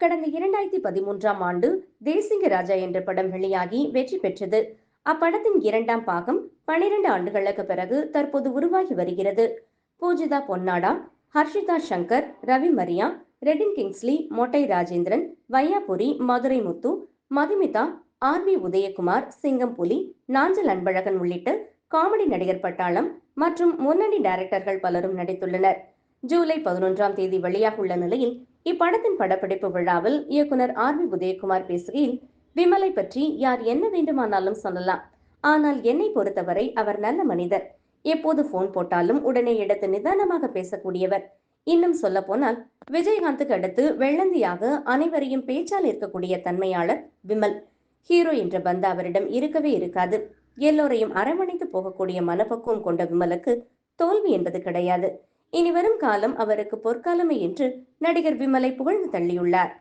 கடந்த இரண்டாயிரத்தி பதிமூன்றாம் ஆண்டு தேசிங்க ராஜா என்ற படம் வெளியாகி வெற்றி பெற்றது. அப்படத்தின் இரண்டாம் பாகம் பனிரெண்டு ஆண்டுகளுக்கு பிறகு தற்போது உருவாகி வருகிறது. Pujitha Ponnada Harshitha Shankar Ravi Mariya Redin Kingsley Mottai Rajendran Vaiyapuri Madurai Muthu Madhumitha R V Udhayakumar Singam Puli Nanjil Anbazhagan உள்ளிட்ட காமெடி நடிகர் பட்டாளம் மற்றும் முன்னணி டைரக்டர்கள் பலரும் நடித்துள்ளனர். ஜூலை பதினொன்றாம் தேதி வெளியாக உள்ள நிலையில் இப்படத்தின் படப்பிடிப்பு விழாவில் இயக்குனர் ஆர் வி உதயகுமார் பேசுகையில் விமலை பற்றி யார் என்ன வேண்டுமானாலும் சொல்லலாம். ஆனால் என்னை பொறுத்தவரை அவர் நல்ல மனிதர். எப்போது போன் போட்டாலும் உடனே எடுத்து நிதானமாக பேசக்கூடியவர். இன்னும் சொல்ல போனால் விஜயகாந்துக்கு அடுத்து வெள்ளந்தியாக அனைவரையும் பேச்சால் இருக்கக்கூடிய தன்மையாளர் விமல். ஹீரோ என்ற பந்து அவரிடம் இருக்கவே இருக்காது. எல்லோரையும் அரவணைத்து போகக்கூடிய மனப்பக்குவம் கொண்ட விமலுக்கு தோல்வி என்பது கிடையாது. இனி வரும் காலம் அவருக்கு பொற்காலமே என்று நடிகர் விமலை புகழ்ந்து தள்ளியுள்ளார்.